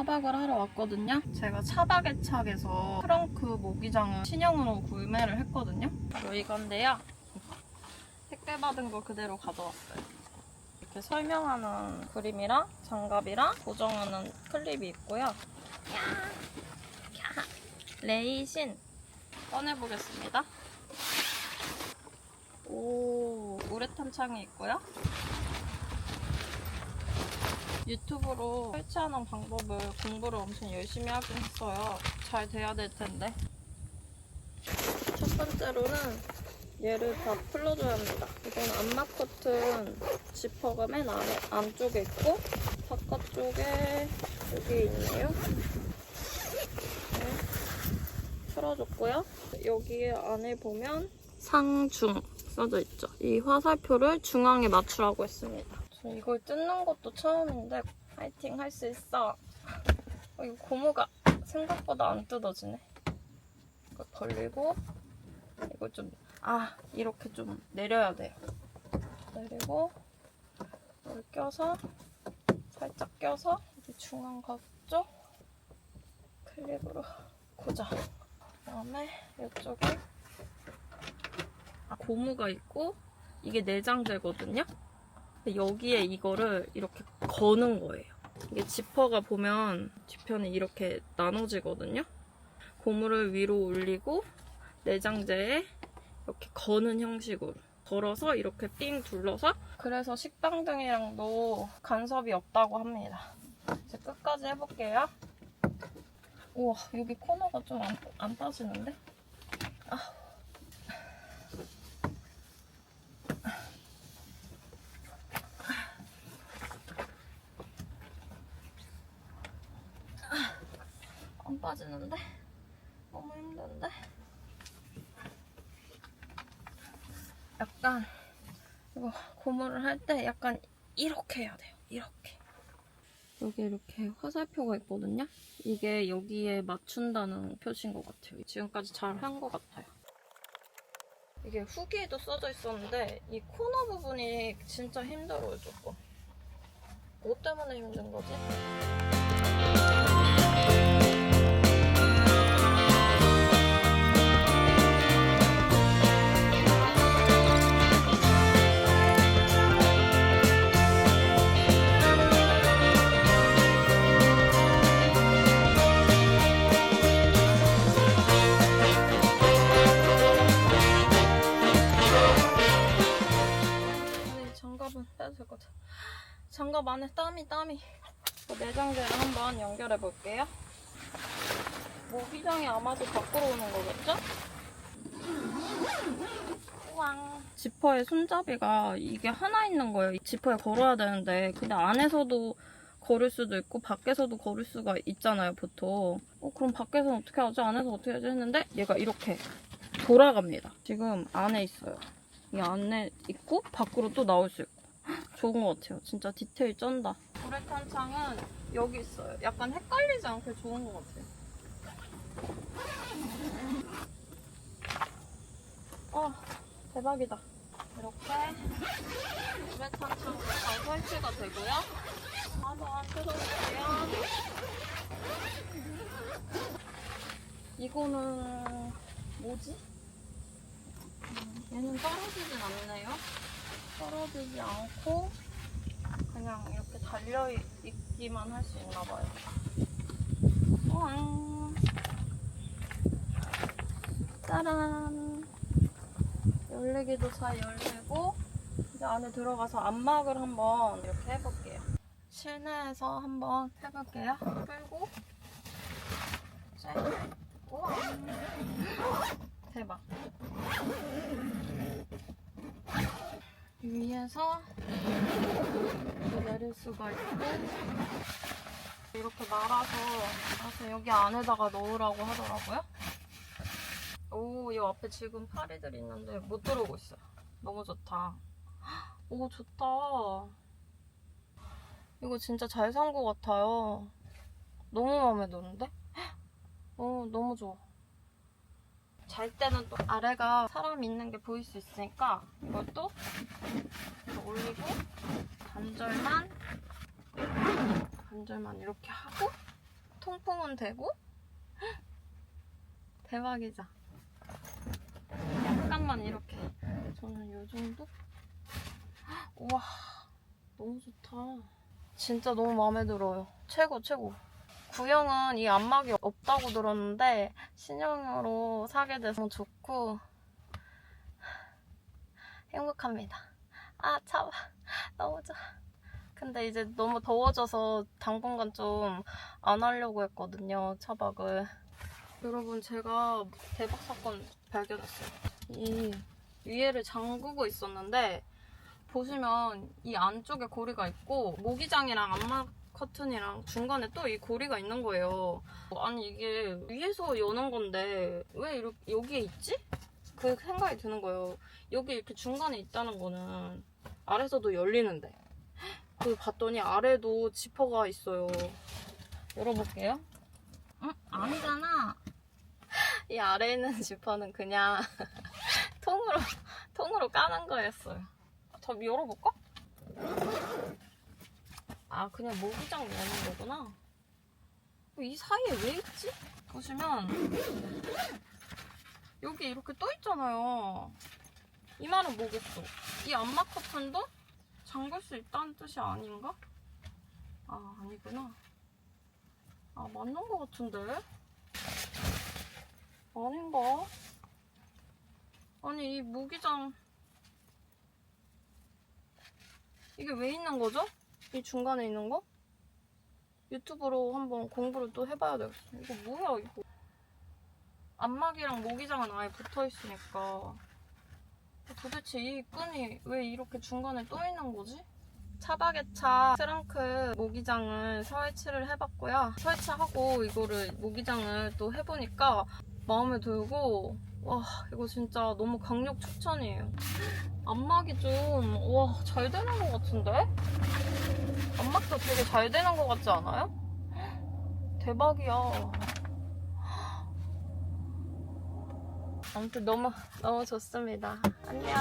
차박을 하러 왔거든요. 제가 차박의 착에서 트렁크 모기장을 신형으로 구매를 했거든요. 바로 이건데요. 택배 받은 거 그대로 가져왔어요. 이렇게 설명하는 그림이랑 장갑이랑 고정하는 클립이 있고요. 야! 야! 레이신 꺼내보겠습니다. 오, 우레탄 창이 있고요. 유튜브로 설치하는 방법을 공부를 엄청 열심히 하긴 했어요. 잘 돼야 될 텐데. 첫 번째로는 얘를 다 풀러줘야 합니다. 이건 암막 커튼 지퍼가 맨 안에, 안쪽에 있고 바깥쪽에 여기 있네요. 네, 풀어줬고요. 여기 안에 보면 상중 써져 있죠. 이 화살표를 중앙에 맞추라고 했습니다. 저 이걸 뜯는 것도 처음인데 파이팅 할 수 있어. 어, 이거 고무가 생각보다 안 뜯어지네. 이거 벌리고 이거 좀 아 이렇게 좀 내려야 돼요. 내리고 이걸 껴서 살짝 껴서 이 중앙 각쪽 클립으로 고정. 그다음에 이쪽에 아, 고무가 있고 이게 내장재거든요. 여기에 이거를 이렇게 거는 거예요. 이게 지퍼가 보면 뒤편이 이렇게 나눠지거든요. 고무를 위로 올리고 내장재에 이렇게 거는 형식으로 걸어서 이렇게 삥 둘러서 그래서 식빵 등이랑도 간섭이 없다고 합니다. 이제 끝까지 해볼게요. 우와 여기 코너가 좀안안 빠지는데? 안 빠지는데? 너무 힘든데? 약간 이거 고무를 할 때 약간 이렇게 해야 돼요. 이렇게. 여기 이렇게 화살표가 있거든요. 이게 여기에 맞춘다는 표시인 것 같아요. 지금까지 잘 한 것 같아요. 이게 후기에도 써져 있었는데 이 코너 부분이 진짜 힘들어요 조금. 뭐 때문에 힘든 거지? 빼도 될 것 같아. 장갑 안에 땀이 땀이. 그 내장재를 한번 연결해 볼게요. 모기장이 아마도 밖으로 오는 거겠죠? 우왕. 지퍼에 손잡이가 이게 하나 있는 거예요. 이 지퍼에 걸어야 되는데 근데 안에서도 걸을 수도 있고 밖에서도 걸을 수가 있잖아요, 보통. 어, 그럼 밖에서는 어떻게 하지? 안에서 어떻게 하지? 했는데 얘가 이렇게 돌아갑니다. 지금 안에 있어요. 이 안에 있고 밖으로 또 나올 수 있고 헉, 좋은 것 같아요. 진짜 디테일 쩐다. 우레탄 창은 여기 있어요. 약간 헷갈리지 않게 좋은 것 같아요. 어 대박이다. 이렇게 우레탄 창으로 잘 설치가 되고요. 한번 뜯어볼게요. 이거는 뭐지? 얘는 떨어지진 않네요. 떨어지지 않고 그냥 이렇게 달려 있기만 할 수 있나 봐요. 우왕. 짜란. 열리기도 잘 열리고 이제 안에 들어가서 안막을 한번 이렇게 해볼게요. 실내에서 한번 해볼게요. 끌고 짠. 우와. 대박. 위에서 내릴 수가 있고 이렇게 말아서 그래서 여기 안에다가 넣으라고 하더라고요. 오, 이 앞에 지금 파리들 있는데 못 들어오고 있어요. 너무 좋다. 오, 좋다. 이거 진짜 잘 산 것 같아요. 너무 마음에 드는데? 오, 너무 좋아. 잘 때는 또 아래가 사람 있는 게 보일 수 있으니까 이것도 이렇게 올리고 반절만 이렇게 하고 통풍은 되고 대박이죠. 약간만 이렇게 저는 요 정도? 우와 너무 좋다. 진짜 너무 마음에 들어요. 최고 최고. 구형은 이 안막이 없다고 들었는데 신형으로 사게 돼서 좋고 행복합니다. 아 차봐 너무 좋아. 근데 이제 너무 더워져서 당분간 좀 안 하려고 했거든요 차박을. 여러분 제가 대박 사건 발견했어요. 이 위에를 잠그고 있었는데 보시면 이 안쪽에 고리가 있고 모기장이랑 안막 커튼이랑 중간에 또 이 고리가 있는 거예요. 아니 이게 위에서 여는 건데 왜 이렇게 여기에 있지? 그 생각이 드는 거예요. 여기 이렇게 중간에 있다는 거는 아래서도 열리는데 그 봤더니 아래도 지퍼가 있어요. 열어볼게요. 응? 아니잖아. 이 아래에 있는 지퍼는 그냥 통으로 통으로 까는 거였어요. 저 열어볼까? 아 그냥 모기장 여는 거구나. 이 사이에 왜 있지? 보시면 여기 이렇게 떠 있잖아요. 이 말은 뭐겠어? 이 안막 커튼도 잠글 수 있다는 뜻이 아닌가? 아 아니구나. 아 맞는 거 같은데? 아닌가? 아니 이 무기장 이게 왜 있는 거죠? 이 중간에 있는 거? 유튜브로 한번 공부를 또 해봐야 되겠어. 이거 뭐야 이거? 안막이랑 모기장은 아예 붙어 있으니까 도대체 이 끈이 왜 이렇게 중간에 떠 있는 거지? 차박에차 트렁크 모기장을 설치를 해봤고요. 설치하고 이거를 모기장을 또 해보니까 마음에 들고 와 이거 진짜 너무 강력 추천이에요. 안막이 좀와 잘 되는 것 같은데? 안막도 되게 잘 되는 것 같지 않아요? 대박이야. 아무튼 너무 너무 좋습니다. 안녕.